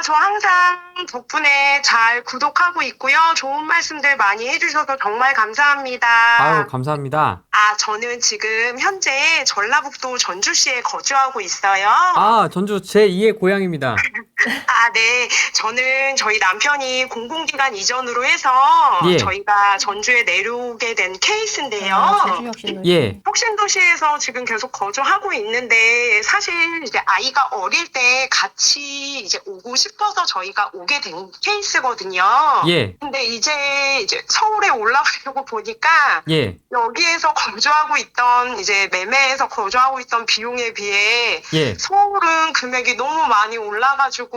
아, 저 항상 덕분에 잘 구독하고 있고요. 좋은 말씀들 많이 해주셔서 정말 감사합니다. 아유, 감사합니다. 아, 저는 지금 현재 전라북도 전주시에 거주하고 있어요. 아, 전주 제2의 고향입니다. 아, 네. 저는 저희 남편이 공공기관 이전으로 해서 예. 저희가 전주에 내려오게 된 케이스인데요. 아, 예. 혁신도시에서 지금 계속 거주하고 있는데 사실 이제 아이가 어릴 때 같이 이제 오고 싶어서 저희가 오게 된 케이스거든요. 예. 근데 이제 이제 서울에 올라가려고 보니까 예. 여기에서 거주하고 있던 이제 매매에서 거주하고 있던 비용에 비해 예. 서울은 금액이 너무 많이 올라가지고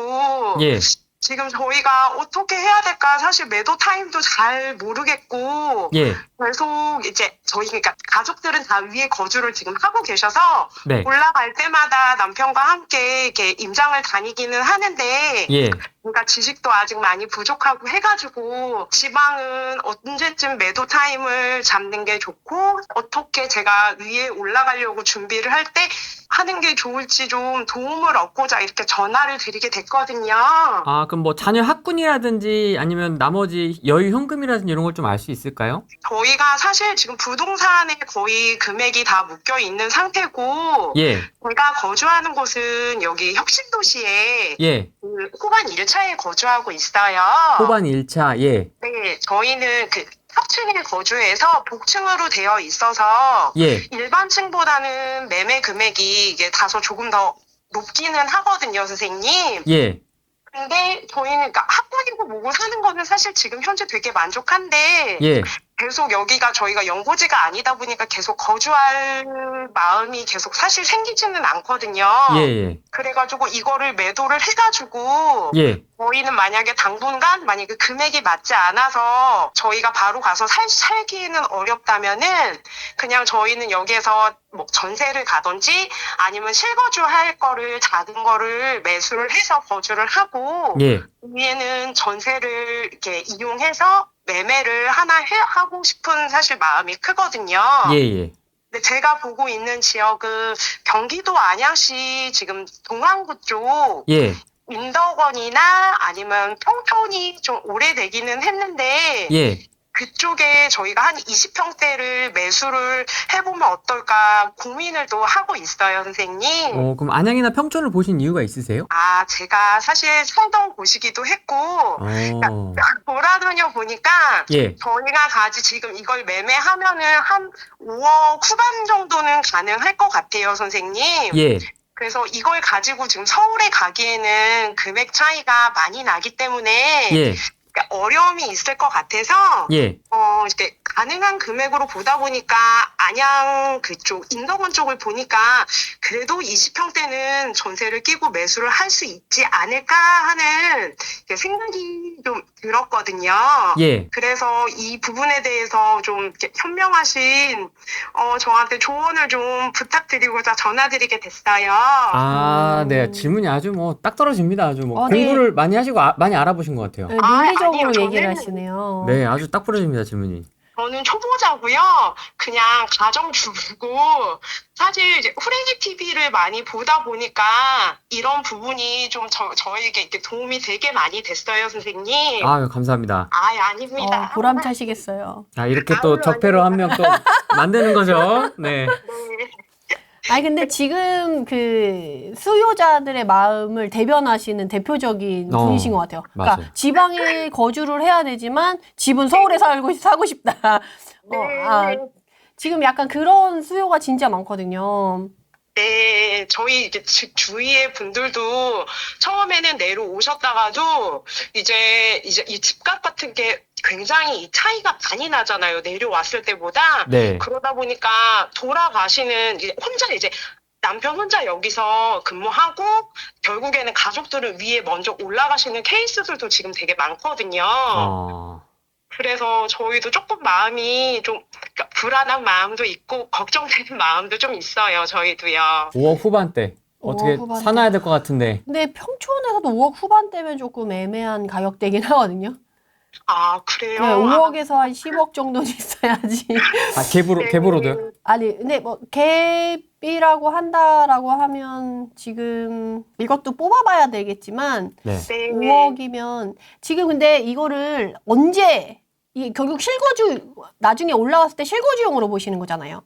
예. 지금 저희가 어떻게 해야 될까 사실 매도 타임도 잘 모르겠고 예. 계속 이제 저희 그러니까 가족들은 다 위에 거주를 지금 하고 계셔서 네. 올라갈 때마다 남편과 함께 이렇게 임장을 다니기는 하는데 예. 그러니까 지식도 아직 많이 부족하고 해가지고 지방은 언제쯤 매도 타임을 잡는 게 좋고 어떻게 제가 위에 올라가려고 준비를 할 때 하는 게 좋을지 좀 도움을 얻고자 이렇게 전화를 드리게 됐거든요. 아, 그럼 뭐 자녀 학군이라든지 아니면 나머지 여유 현금이라든지 이런 걸 좀 알 수 있을까요? 저희가 사실 지금 부동산에 거의 금액이 다 묶여 있는 상태고 예. 제가 거주하는 곳은 여기 혁신도시에 예. 그 호반 1차 에 거주하고 있어요. 호반 1차. 예. 네, 저희는 그 합층에 거주해서 복층으로 되어 있어서 예. 일반 층보다는 매매 금액이 이게 다소 조금 더 높기는 하거든요, 선생님. 예. 근데 저희는 그러니까 학군이고 뭐고 사는 거는 사실 지금 현재 되게 만족한데 예. 계속 여기가 저희가 연고지가 아니다 보니까 계속 거주할 마음이 계속 사실 생기지는 않거든요. 예. 예. 그래가지고 이거를 매도를 해가지고 예. 저희는 만약에 당분간 만약에 금액이 맞지 않아서 저희가 바로 가서 살, 살기는 어렵다면은 그냥 저희는 여기에서 뭐 전세를 가든지 아니면 실거주 할 거를 작은 거를 매수를 해서 거주를 하고 예. 위에는 전세를 이렇게 이용해서 매매를 하나 해, 하고 싶은 사실 마음이 크거든요. 예. 예. 근데 제가 보고 있는 지역은 경기도 안양시 지금 동안구 쪽 예. 인덕원이나 아니면 평촌이 좀 오래되기는 했는데 예. 그쪽에 저희가 한 20평대를 매수를 해보면 어떨까 고민을 또 하고 있어요, 선생님. 어, 그럼 안양이나 평촌을 보신 이유가 있으세요? 아, 제가 사실 살던 곳이기도 했고 어. 돌아다녀 보니까 예. 저희가 가지 지금 이걸 매매하면은 한 5억 후반 정도는 가능할 것 같아요, 선생님. 예. 그래서 이걸 가지고 지금 서울에 가기에는 금액 차이가 많이 나기 때문에 예. 그러니까 어려움이 있을 것 같아서 예. 어 이렇게 가능한 금액으로 보다 보니까 안양 그쪽 인덕원 쪽을 보니까 그래도 20평대는 전세를 끼고 매수를 할 수 있지 않을까 하는 생각이 좀 들었거든요. 예. 그래서 이 부분에 대해서 좀 현명하신 어 저한테 조언을 좀 부탁드리고자 전화드리게 됐어요. 아, 음. 네. 질문이 아주 뭐 딱 떨어집니다. 아주 뭐 어, 네. 공부를 많이 하시고 아- 많이 알아보신 것 같아요. 네, 아, 논리적으로 아니요, 저는- 얘기를 하시네요. 네, 아주 딱 부러집니다, 질문이. 저는 초보자고요. 그냥 가정주부고 사실 이제 후레기 TV를 많이 보다 보니까 이런 부분이 좀 저, 저에게 이렇게 도움이 되게 많이 됐어요, 선생님. 아유, 감사합니다. 아예 아닙니다. 어, 보람차시겠어요. 자, 이렇게 또 아유, 적폐로 한 명 또 만드는 거죠. 네. 네. 아니 근데 지금 그 수요자들의 마음을 대변하시는 대표적인 어, 분이신 것 같아요. 그러니까 맞아요. 지방에 거주를 해야 되지만 집은 서울에 살고 사고 싶다. 어, 아, 네. 지금 약간 그런 수요가 진짜 많거든요. 네, 저희 이제 주- 주위의 분들도 처음에는 내려오셨다가도 이제 이제 이 집값 같은 게 굉장히 이 차이가 많이 나잖아요. 내려왔을 때보다. 네. 그러다 보니까 돌아가시는 이제 혼자 이제 남편 혼자 여기서 근무하고 결국에는 가족들을 위해 먼저 올라가시는 케이스들도 지금 되게 많거든요. 어, 그래서 저희도 조금 마음이 좀 그러니까 불안한 마음도 있고 걱정되는 마음도 좀 있어요. 저희도요. 5억 후반대. 어떻게 5억 후반대. 사놔야 될 것 같은데. 근데 평촌에서도 5억 후반대면 조금 애매한 가격대긴 하거든요. 아, 그래요? 네, 5억에서 한 10억 정도는 있어야지. 아 갭으로 네. 갭으로도요? 아니, 근데 뭐 갭이라고 한다라고 하면 지금 이것도 뽑아봐야 되겠지만 네. 네. 5억이면 지금 근데 이거를 언제 이게 결국 실거주 나중에 올라왔을 때 실거주용으로 보시는 거잖아요.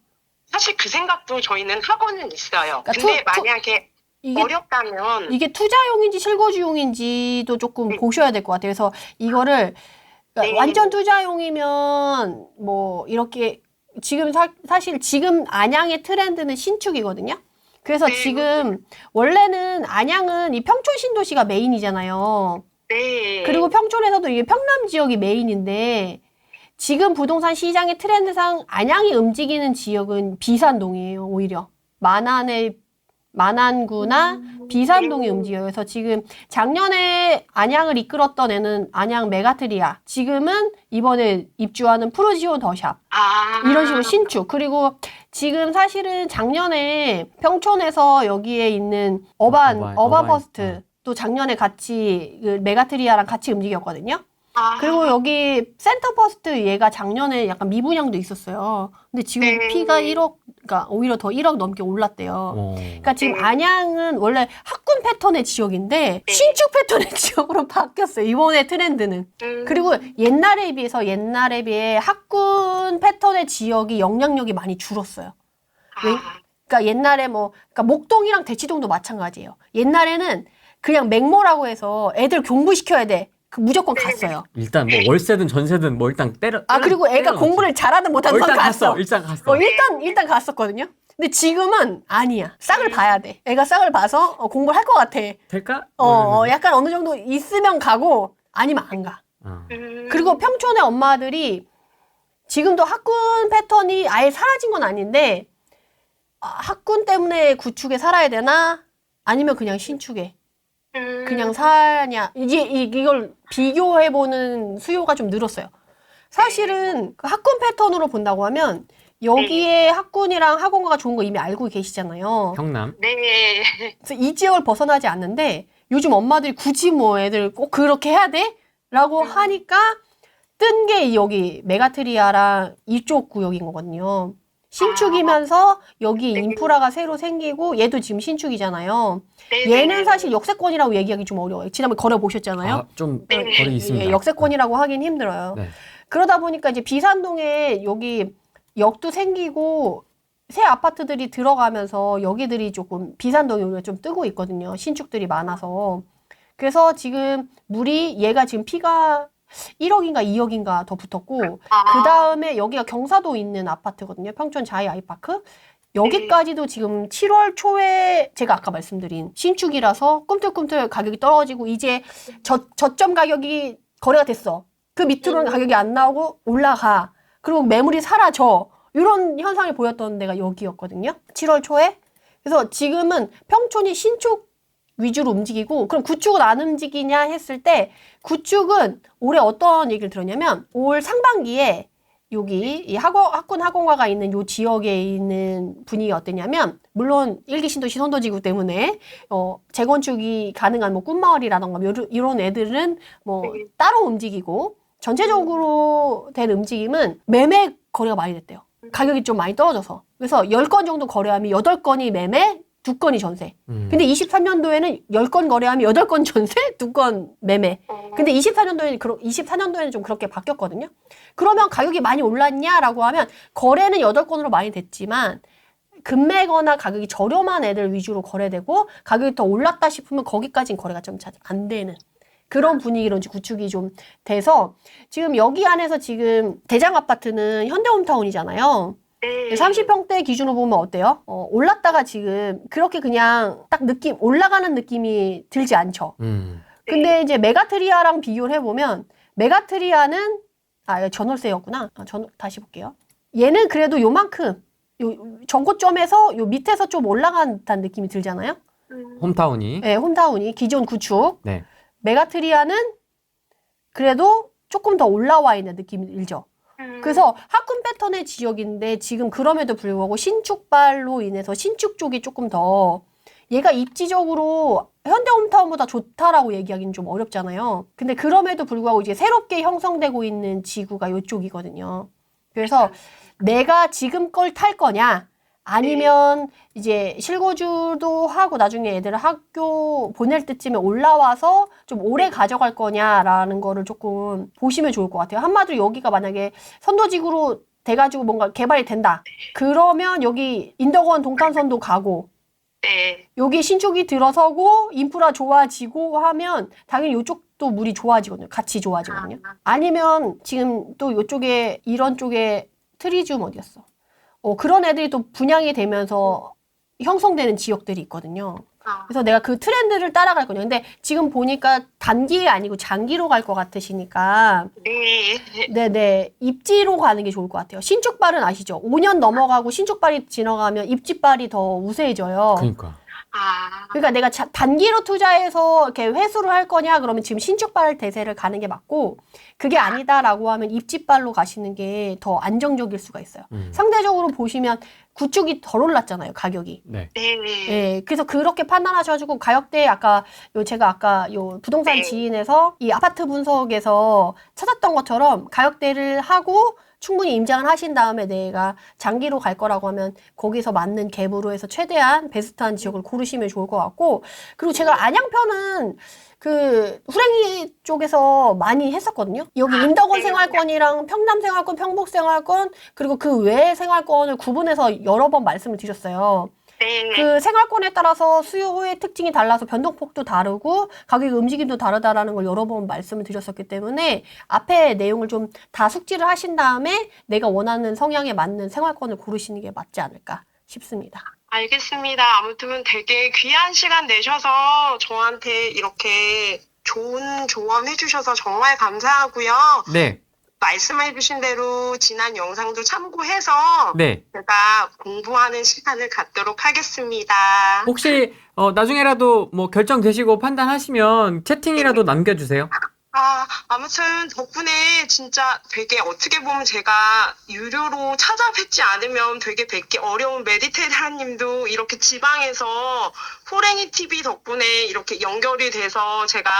사실 그 생각도 저희는 하고는 있어요. 그러니까 근데 투- 투- 만약에 이게 어렵다면 이게 투자용인지 실거주용인지도 조금 네. 보셔야 될 것 같아요. 그래서 이거를 그러니까 네. 완전 투자용이면 뭐 이렇게 지금 사, 사실 지금 안양의 트렌드는 신축이거든요. 그래서 네, 지금 원래는 안양은 이 평촌 신도시가 메인이잖아요. 네. 그리고 평촌에서도 이게 평남 지역이 메인인데 지금 부동산 시장의 트렌드상 안양이 움직이는 지역은 비산동이에요, 오히려. 만안의 만안구나 비산동이 움직여요. 그래서 지금 작년에 안양을 이끌었던 애는 안양 메가트리아. 지금은 이번에 입주하는 프로지오 더샵. 아, 이런 식으로 신축. 그리고 지금 사실은 작년에 평촌에서 여기에 있는 어반, 어반, 어반 어반, 퍼스트. 또 작년에 같이 그 메가트리아랑 같이 움직였거든요. 아, 그리고 여기 센터 퍼스트 얘가 작년에 약간 미분양도 있었어요. 근데 지금 네. 피가 1억, 그러니까 오히려 더 1억 넘게 올랐대요. 어. 그러니까 지금 네. 안양은 원래 학군 패턴의 지역인데 네. 신축 패턴의 지역으로 바뀌었어요. 이번에 트렌드는. 음, 그리고 옛날에 비해서 옛날에 비해 학군 패턴의 지역이 영향력이 많이 줄었어요. 왜? 아, 그러니까 옛날에 뭐 그러니까 목동이랑 대치동도 마찬가지예요. 옛날에는 그냥 맹모라고 해서 애들 공부시켜야 돼. 그 무조건 네. 갔어요. 일단 뭐 월세든 전세든 뭐 일단 때려. 아 그리고 애가 때려넣지. 공부를 잘하든 어, 못하든 일단 건 갔어. 갔어. 일단 갔어. 어, 일단 일단 갔었거든요. 근데 지금은 아니야. 싹을 봐야 돼. 애가 싹을 봐서 어, 공부를 할 것 같아. 될까? 어, 뭐 어, 이러면서. 약간 어느 정도 있으면 가고 아니면 안 가. 어. 음, 그리고 평촌의 엄마들이 지금도 학군 패턴이 아예 사라진 건 아닌데 아, 학군 때문에 구축에 살아야 되나? 아니면 그냥 신축에 음, 그냥 사냐? 이제 이, 이걸 비교해 보는 수요가 좀 늘었어요. 사실은 그 학군 패턴으로 본다고 하면 여기에 학군이랑 학원가가 좋은 거 이미 알고 계시잖아요. 경남. 네. 그래서 이 지역을 벗어나지 않는데 요즘 엄마들이 굳이 뭐 애들 꼭 그렇게 해야 돼? 라고 음. 하니까 뜬 게 여기 메가트리아랑 이쪽 구역인 거거든요. 신축이면서 여기 네. 인프라가 새로 생기고 얘도 지금 신축이잖아요. 네, 얘는 네, 사실 역세권이라고 얘기하기 좀 어려워요. 지난번에 걸어 보셨잖아요. 아, 좀 네. 거리 있습니다. 예, 역세권이라고 하긴 힘들어요. 네. 그러다 보니까 이제 비산동에 여기 역도 생기고 새 아파트들이 들어가면서 여기들이 조금 비산동이 오히려 좀 뜨고 있거든요. 신축들이 많아서. 그래서 지금 물이 얘가 지금 피가 1억인가 2억인가 더 붙었고 아, 그 다음에 여기가 경사도 있는 아파트거든요. 평촌 자이 아이파크. 여기까지도 지금 7월 초에 제가 아까 말씀드린 신축이라서 꿈틀꿈틀 가격이 떨어지고 이제 저, 저점 가격이 거래가 됐어. 그 밑으로는 음. 가격이 안 나오고 올라가. 그리고 매물이 사라져. 이런 현상을 보였던 데가 여기였거든요. 7월 초에. 그래서 지금은 평촌이 신축 위주로 움직이고 그럼 구축은 안 움직이냐 했을 때 구축은 올해 어떤 얘기를 들었냐면 올 상반기에 여기 이 학원, 학군 학원가가 있는 요 지역에 있는 분위기가 어땠냐면 물론 일기 신도시 선도지구 때문에 어 재건축이 가능한 뭐 꿈마을이라던가 뭐 요런- 이런 애들은 뭐 네. 따로 움직이고 전체적으로 된 움직임은 매매 거래가 많이 됐대요. 가격이 좀 많이 떨어져서. 그래서 10건 정도 거래하면 8건이 매매, 2건이 전세. 음. 근데 23년도에는 10건 거래하면 8건 전세, 2건 매매. 어, 근데 24년도에는, 24년도에는 좀 그렇게 바뀌었거든요. 그러면 가격이 많이 올랐냐라고 하면 거래는 8건으로 많이 됐지만 금매거나 가격이 저렴한 애들 위주로 거래되고 가격이 더 올랐다 싶으면 거기까지는 거래가 좀잘안 되는 그런 분위기로 이제 구축이 좀 돼서 지금 여기 안에서 지금 대장 아파트는 현대홈타운이잖아요. 네. 30평대 기준으로 보면 어때요? 어, 올랐다가 지금 그렇게 그냥 딱 느낌 올라가는 느낌이 들지 않죠. 음. 근데 이제 메가트리아랑 비교를 해보면 메가트리아는 아 이거 전월세였구나. 아, 전 다시 볼게요. 얘는 그래도 요만큼 요 전고점에서 요 밑에서 좀 올라간 듯한 느낌이 들잖아요. 음, 홈타운이. 네, 홈타운이 기존 구축. 네. 메가트리아는 그래도 조금 더 올라와 있는 느낌이 들죠. 음, 그래서 학군 패턴의 지역인데 지금 그럼에도 불구하고 신축발로 인해서 신축 쪽이 조금 더 얘가 입지적으로 현대홈타운보다 좋다라고 얘기하기는 좀 어렵잖아요. 근데 그럼에도 불구하고 이제 새롭게 형성되고 있는 지구가 이쪽이거든요. 그래서 내가 지금 걸 탈 거냐 아니면 이제 실거주도 하고 나중에 애들을 학교 보낼 때쯤에 올라와서 좀 오래 가져갈 거냐라는 거를 조금 보시면 좋을 것 같아요. 한마디로 여기가 만약에 선도지구로 돼가지고 뭔가 개발이 된다. 그러면 여기 인덕원 동탄선도 가고 네. 여기 신축이 들어서고 인프라 좋아지고 하면 당연히 이쪽도 물이 좋아지거든요. 같이 좋아지거든요. 아니면 지금 또 이쪽에 이런 쪽에 트리지움 어디였어? 어, 그런 애들이 또 분양이 되면서 형성되는 지역들이 있거든요. 아, 그래서 내가 그 트렌드를 따라갈 거냐. 근데 지금 보니까 단기 아니고 장기로 갈 것 같으시니까 네. 네네 입지로 가는 게 좋을 것 같아요. 신축발은 아시죠? 5년 넘어가고 신축발이 지나가면 입지발이 더 우세해져요. 그러니까. 아, 그러니까 내가 자- 단기로 투자해서 이렇게 회수를 할 거냐 그러면 지금 신축발 대세를 가는 게 맞고 그게 아니다라고 하면 입지발로 가시는 게 더 안정적일 수가 있어요. 음. 상대적으로 보시면 구축이 덜 올랐잖아요 가격이. 네. 네. 예, 그래서 그렇게 판단하셔가지고 가격대 아까 요 제가 아까 요 부동산 네. 지인에서 이 아파트 분석에서 찾았던 것처럼 가격대를 하고 충분히 임장을 하신 다음에 내가 장기로 갈 거라고 하면 거기서 맞는 갭으로 해서 최대한 베스트한 지역을 고르시면 좋을 것 같고 그리고 제가 안양편은 그 후랭이 쪽에서 많이 했었거든요. 여기 아, 인덕원 네. 생활권이랑 평남 생활권, 평북 생활권 그리고 그 외의 생활권을 구분해서 여러 번 말씀을 드렸어요. 네. 그 생활권에 따라서 수요의 특징이 달라서 변동폭도 다르고 가격 움직임도 다르다라는 걸 여러 번 말씀을 드렸었기 때문에 앞에 내용을 좀 다 숙지를 하신 다음에 내가 원하는 성향에 맞는 생활권을 고르시는 게 맞지 않을까 싶습니다. 알겠습니다. 아무튼 되게 귀한 시간 내셔서 저한테 이렇게 좋은 조언 해주셔서 정말 감사하고요. 네. 말씀해 주신 대로 지난 영상도 참고해서 네. 제가 공부하는 시간을 갖도록 하겠습니다. 혹시 어, 나중에라도 뭐 결정되시고 판단하시면 채팅이라도 남겨주세요. 아, 아무튼 덕분에 진짜 되게 어떻게 보면 제가 유료로 찾아뵙지 않으면 되게 뵙기 어려운 메디테이터님도 이렇게 지방에서 호랭이 TV 덕분에 이렇게 연결이 돼서 제가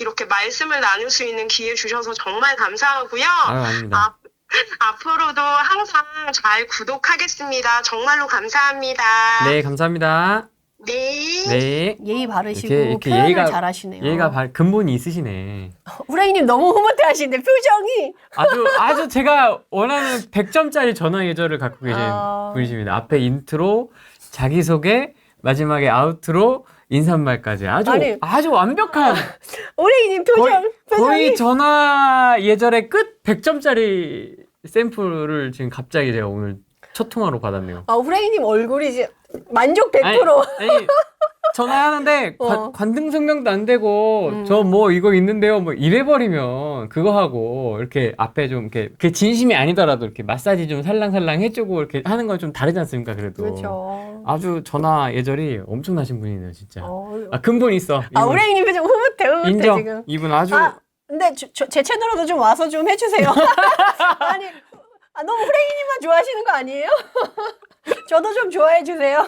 이렇게 말씀을 나눌 수 있는 기회 주셔서 정말 감사하고요. 아유, 아닙니다. 아, 앞으로도 항상 잘 구독하겠습니다. 정말로 감사합니다. 네, 감사합니다. 네. 네. 예의 바르시고 이렇게- 이렇게 표현을 예의가- 잘하시네요. 얘가 발- 근본이 있으시네. 우라이님 너무 흐뭇해하시는데 표정이 아주 아주 제가 원하는 100점짜리 전화 예절을 갖고 계신 아. 분이십니다. 앞에 인트로, 자기 소개, 마지막에 아우트로, 인사말까지 아주 아니. 아주 완벽한 우라이님 표정 거의, 표정이 거의 전화 예절의 끝 100점짜리 샘플을 지금 갑자기 제가 오늘 첫 통화로 받았네요. 아 우라이님 얼굴이 이제 만족 100%. 아니, 아니, 전화하는데 어. 관, 관등 성명도 안 되고 음. 저뭐 이거 있는데요 뭐 이래버리면 그거 하고 이렇게 앞에 좀 이렇게 그 진심이 아니더라도 이렇게 마사지 좀 살랑살랑 해주고 이렇게 하는 건 좀 다르지 않습니까 그래도 그렇죠. 아주 전화 예절이 엄청나신 분이네요 진짜 어. 아 근본 있어 아 이분. 우라이님 표정 흐뭇해 흐뭇해 인정 지금. 이분 아주 아, 근데 저, 저- 제 채널로도 좀 와서 좀 해주세요. 아니, 아, 너무 후랭이님만 좋아하시는 거 아니에요? 저도 좀 좋아해 주세요.